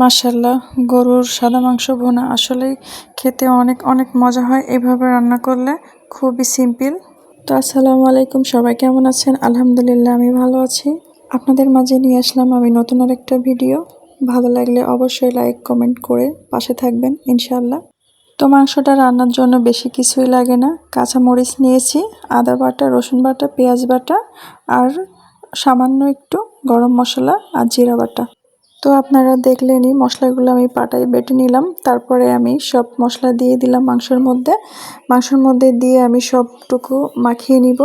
মাশাল্লাহ গরুর সাদা মাংস ভোনা আসলেই খেতে অনেক অনেক মজা হয়। এভাবে রান্না করলে খুবই সিম্পল। তো আসসালামু আলাইকুম, সবাই কেমন আছেন? আলহামদুলিল্লাহ, আমি ভালো আছি। আপনাদের মাঝে নিয়ে আসলাম আমি নতুন আরেকটা ভিডিও। ভালো লাগলে অবশ্যই লাইক, কমেন্ট করে পাশে থাকবেন ইনশাল্লাহ তো মাংসটা রান্নার জন্য বেশি কিছুই লাগে না। কাঁচা মরিচ নিয়েছি, আদা বাটা, রসুন বাটা, পেঁয়াজ বাটা, আর সামান্য একটু গরম মশলা আর জিরা বাটা। তো আপনারা দেখলেনই, মশলাগুলো আমি পাটায় বেটে নিলাম। তারপরে আমি সব মশলা দিয়ে দিলাম মাংসের মধ্যে। মাংসের মধ্যে দিয়ে আমি সবটুকু মাখিয়ে নিব।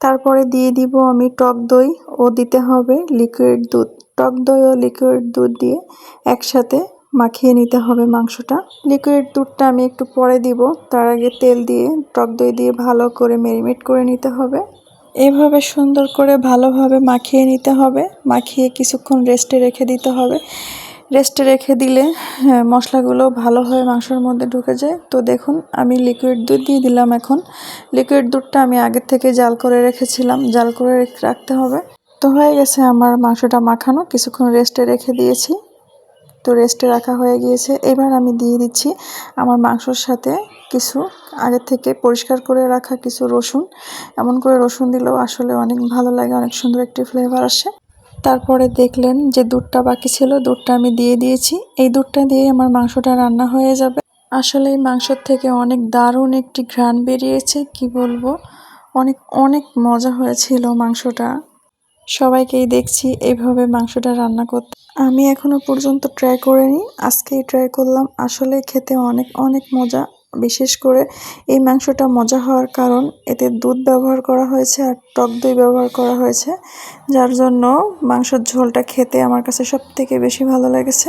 তারপরে দিয়ে দিব আমি টক দই। ও দিতে হবে লিকুইড দুধ। টক দই ও লিকুইড দুধ দিয়ে একসাথে মাখিয়ে নিতে হবে মাংসটা। লিকুইড দুধটা আমি একটু পরে দিব। তার আগে তেল দিয়ে, টক দই দিয়ে ভালো করে ম্যারিনেট করে নিতে হবে। এভাবে সুন্দর করে ভালোভাবে মাখিয়ে নিতে হবে। মাখিয়ে কিছুক্ষণ রেস্টে রেখে দিতে হবে। রেস্টে রেখে দিলে হ্যাঁ, মশলাগুলো ভালোভাবে মাংসের মধ্যে ঢুকে যায়। তো দেখুন আমি লিকুইড দুধ দিয়ে দিলাম এখন। লিকুইড দুধটা আমি আগের থেকে জাল করে রেখেছিলাম। জাল করে রাখতে হবে। তো হয়ে গেছে আমার মাংসটা মাখানো। কিছুক্ষণ রেস্টে রেখে দিয়েছি। তো রেস্টে রাখা হয়ে গিয়েছে। এবার আমি দিয়ে দিচ্ছি আমার মাংসর সাথে কিছু আগে থেকে পরিষ্কার করে রাখা কিছু রসুন। এমন করে রসুন দিলেও আসলে অনেক ভালো লাগে, অনেক সুন্দর একটি ফ্লেভার আসে। তারপরে দেখলেন যে দুধটা বাকি ছিল, দুধটা আমি দিয়ে দিয়েছি। এই দুধটা দিয়ে আমার মাংসটা রান্না হয়ে যাবে। আসলে এই মাংসর থেকে অনেক দারুণ একটি ঘ্রাণ বেরিয়েছে, কি বলব? অনেক অনেক মজা হয়েছিল মাংসটা। সবাইকেই দেখছি এইভাবে মাংসটা রান্না করতে। আমি এখনও পর্যন্ত ট্রাই করিনি। আজকেই ট্রাই করলাম। আসলে খেতে অনেক অনেক মজা। বিশেষ করে এই মাংসটা মজা হওয়ার কারণ, এতে দুধ ব্যবহার করা হয়েছে আর টক দই ব্যবহার করা হয়েছে, যার জন্য মাংসের ঝোলটা খেতে আমার কাছে সব থেকে বেশি ভালো লেগেছে।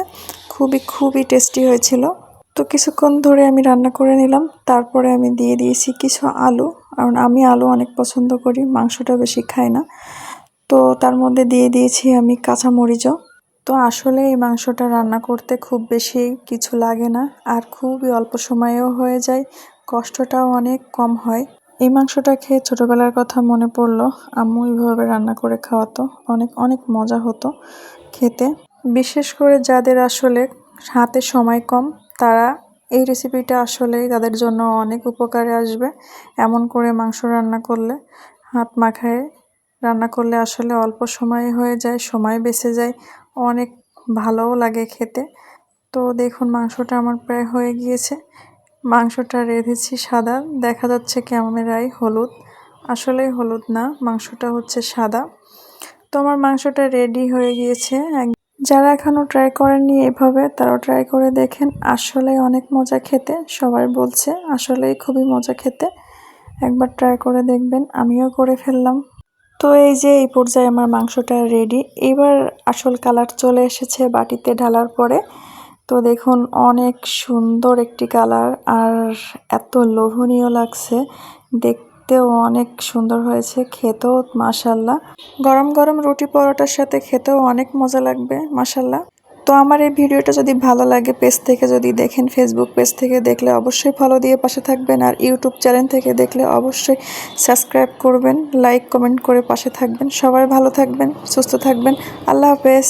খুবই খুবই টেস্টি হয়েছিল। তো কিছুক্ষণ ধরে আমি রান্না করে নিলাম। তারপরে আমি দিয়ে দিয়েছি কিছু আলু। কারণ আমি আলু অনেক পছন্দ করি, মাংসটা বেশি খাই না। তো তার মধ্যে দিয়ে দিয়েছি আমি কাঁচা মরিচও তো আসলে এই মাংসটা রান্না করতে খুব বেশি কিছু লাগে না আর খুবই অল্প সময়েও হয়ে যায়, কষ্টটাও অনেক কম হয়। এই মাংসটা খেয়ে ছোটোবেলার কথা মনে পড়ল, আম্মু এইভাবে রান্না করে খাওয়াতো, অনেক অনেক মজা হতো খেতে। বিশেষ করে যাদের আসলে হাতে সময় কম, তারা এই রেসিপিটা আসলে তাদের জন্য অনেক উপকারে আসবে, এমন করে মাংস রান্না করলে হাত মাখায় রান্না করলে আসলে অল্প সময়ে হয়ে যায়, সময় বেঁচে যায়, অনেক ভালোও লাগে খেতে। তো দেখুন, মাংসটা আমার প্রায় হয়ে গিয়েছে। মাংসটা রেঁধেছি সাদা, দেখা যাচ্ছে ক্যামেরায় হলুদ। আসলে হলুদ না, মাংসটা হচ্ছে সাদা। তো আমার মাংসটা রেডি হয়ে গিয়েছে। যারা এখনও ট্রাই করেননি এভাবে, তারাও ট্রাই করে দেখেন। আসলে অনেক মজা খেতে, সবাই বলছে, আসলেই খুবই মজা খেতে। একবার ট্রাই করে দেখবেন, আমিও করে ফেললাম। তো এই যে এই পর্যায়ে আমার মাংসটা রেডি এবার আসল কালার চলে এসেছে বাটিতে ঢালার পরে। তো দেখুন, অনেক সুন্দর একটি কালার আর এত লোভনীয় লাগছে। দেখতেও অনেক সুন্দর হয়েছে, খেতেও মাসাল্লাহ গরম গরম রুটি পরোটার সাথে খেতেও অনেক মজা লাগবে মাসাল্লাহ তো আমার এই ভিডিওটা যদি ভালো লাগে, পেজ থেকে যদি দেখেন ফেসবুক পেজ থেকে দেখলে অবশ্যই ফলো দিয়ে পাশে থাকবেন আর ইউটিউব চ্যানেল থেকে দেখলে অবশ্যই সাবস্ক্রাইব করবেন লাইক কমেন্ট করে পাশে থাকবেন। সবাই ভালো থাকবেন, সুস্থ থাকবেন। আল্লাহ হাফেজ।